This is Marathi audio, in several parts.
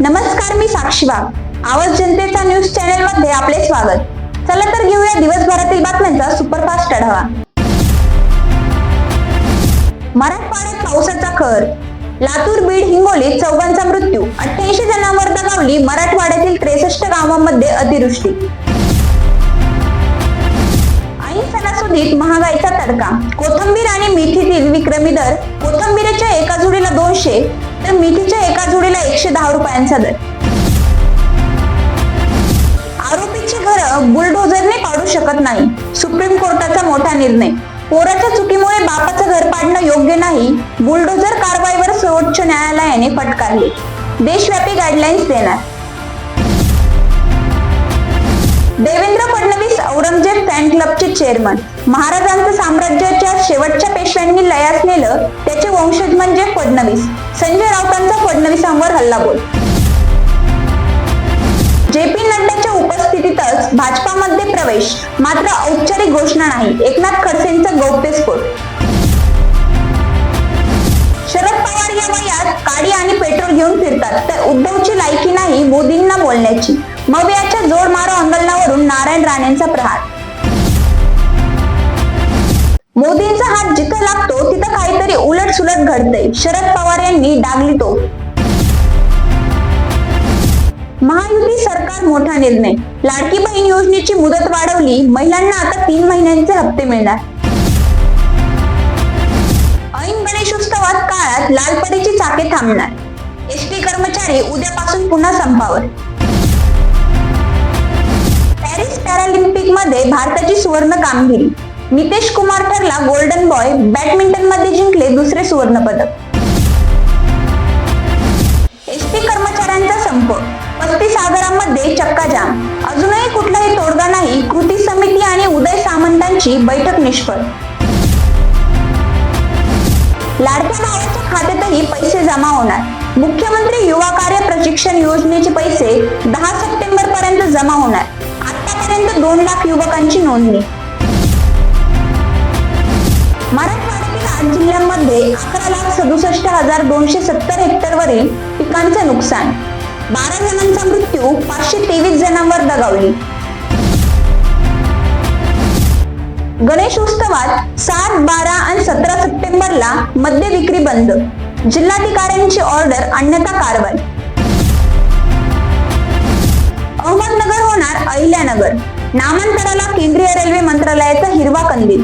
नमस्कार साक्षी वाघ. आवाज जनतेचा न्यूज चॅनलमध्ये आपले स्वागत. चला तर घेऊया दिवसभरातील बातम्यांचा सुपरफास्ट आढावा. मराठवाड्यात पावसाचा खर. लातूर बीड हिंगोलीत चौघांचा मृत्यू. अठ्ठ्याऐंशी जणांवर दगावली मराठवाड्यातील त्रेसष्ट गावांमध्ये अतिवृष्टी. ऐन सणासुदीत महागाईचा तडका. कोथंबीर आणि मेथीतील विक्रमी दर. कोथंबीरच्या एका जोडीला दोनशे तर मिठीच्या एका जोडीला एकशे दहा रुपयांचा दर. आरोपीची घर बुलडोझरने पाडू शकत नाही. सुप्रीम कोर्टाचा मोठा निर्णय. पोराच्या चुकीमुळे बापाचं घर पाडणं योग्य नाही बुलडोझर कारवाईवर सर्वोच्च न्यायालयाने फटकारले. देशव्यापी गाईडलाईन्स देणार. देवेंद्र फडणवीस औरंगजेब फॅन क्लबचे चेअरमन. महाराजांचं साम्राज्याच्या शेवटच्या पेशव्यांनी लय असलेलं त्याचे वंशज म्हणजे फडणवीस. संजय राऊतांचा फडणवीसांवर हल्लाबोल. जे पी नड्डाच्या उपस्थितीतच भाजपामध्ये प्रवेश. मात्र औपचारिक घोषणा नाही. एकनाथ खडसेंचा गौप्यस्फोट. शरद पवार या वयात काडी आणि पेट्रोल घेऊन फिरतात. तर उद्धवची लायकी नाही मोदींना बोलण्याची. मवियाच्या जोड मारो अंगलनावरून नारायण राणेंचा प्रहार. मोदींचा हात जिथं लागतो तिथं काहीतरी उलट सुलट घडतंय. शरद पवार यांनी डागली तो महायुती सरकार मोठा निर्णय. लाडकी बहीण योजनेची मुदत वाढवली महिलांना आता तीन महिन्यांचे हप्ते मिळणार. ऐन गणेशोत्सवात काळात लालपरीची चाके थांबणार. एसटी कर्मचारी उद्यापासून पुन्हा संपावर. पॅरालिम्पिकमध्ये भारताची सुवर्ण कामगिरी. नितेश कुमार ठरला गोल्डन बॉय बॅडमिंटनमध्ये जिंकले दुसरे सुवर्ण पदक. एसटी कर्मचाऱ्यांचा संप. पस्तीस आगारामध्ये चक्का जाम. अजूनही कुठलाही तोडगा नाही कृती समिती आणि उदय सामंतांची बैठक निष्फळ. लाडक्या भावाच्या खात्यातही पैसे जमा होणार. मुख्यमंत्री युवा कार्य प्रशिक्षण योजनेचे पैसे दहा सप्टेंबर पर्यंत जमा होणार. आतापर्यंत दोन लाख युवकांची नोंदणी. मराठवाड्यातील आठ जिल्ह्यांमध्ये अकरा लाख सदुसष्ट हजार दोनशे सत्तर हेक्टरवरील पिकांचे नुकसान. बारा जणांचा मृत्यू पाचशे तेवीस जणांवर दगावली. गणेश उत्सवात सात बारा आणि सतरा सप्टेंबरला मद्य विक्री बंद. जिल्हाधिकाऱ्यांची ऑर्डर अन्यथा कारवाई. अहमदनगर होणार अहिल्यानगर. नामांतराला केंद्रीय रेल्वे मंत्रालयाचा हिरवा कंदील.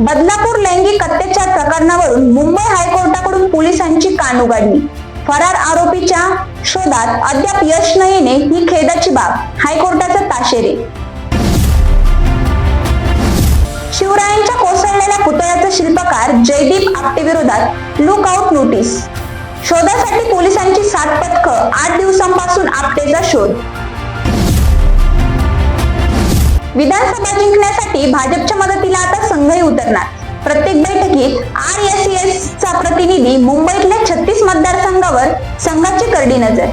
बदलापूर लैंगिक अत्याचार प्रकरणावरून मुंबई हायकोर्टाकडून पोलिसांची कान उघडली फरार आरोपीच्या शोधात अद्याप यश न येणे ही खेदाची बाब हायकोर्टाचा ताशेरे. शिवरायांच्या कोसळलेल्या पुतळ्याचा शिल्पकार जयदीप आपटे विरोधात लुकआउट नोटीस शोधासाठी पोलिसांची सात पथक आठ दिवसांपासून आपटेचा शोध. विधानसभा जिंकण्यासाठी भाजपच्या मदतीला आता संघही उतरणार. प्रत्येक बैठकीत आर एस एस चा प्रतिनिधी मुंबईतल्या छत्तीस मतदारसंघावर संघाची करडी नजर.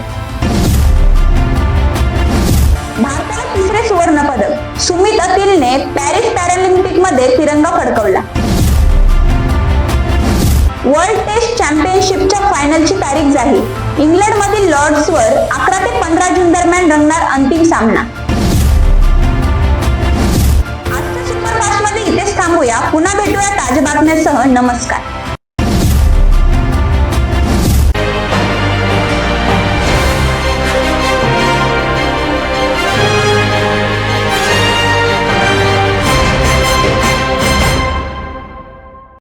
भारताला तिसरे सुवर्ण पदक सुमित अतिलने पॅरिस पॅरालिम्पिकमध्ये तिरंगा फडकवला. फायनलची तारीख इंग्लंड मधील लॉर्ड्सवर अकरा ते पंधरा जून दरम्यान रंगणार अंतिम सामना. आजच्या सुपरफास्टमध्ये इथेच थांबूया. पुन्हा भेटूया ताज्या बातम्यांसह. नमस्कार.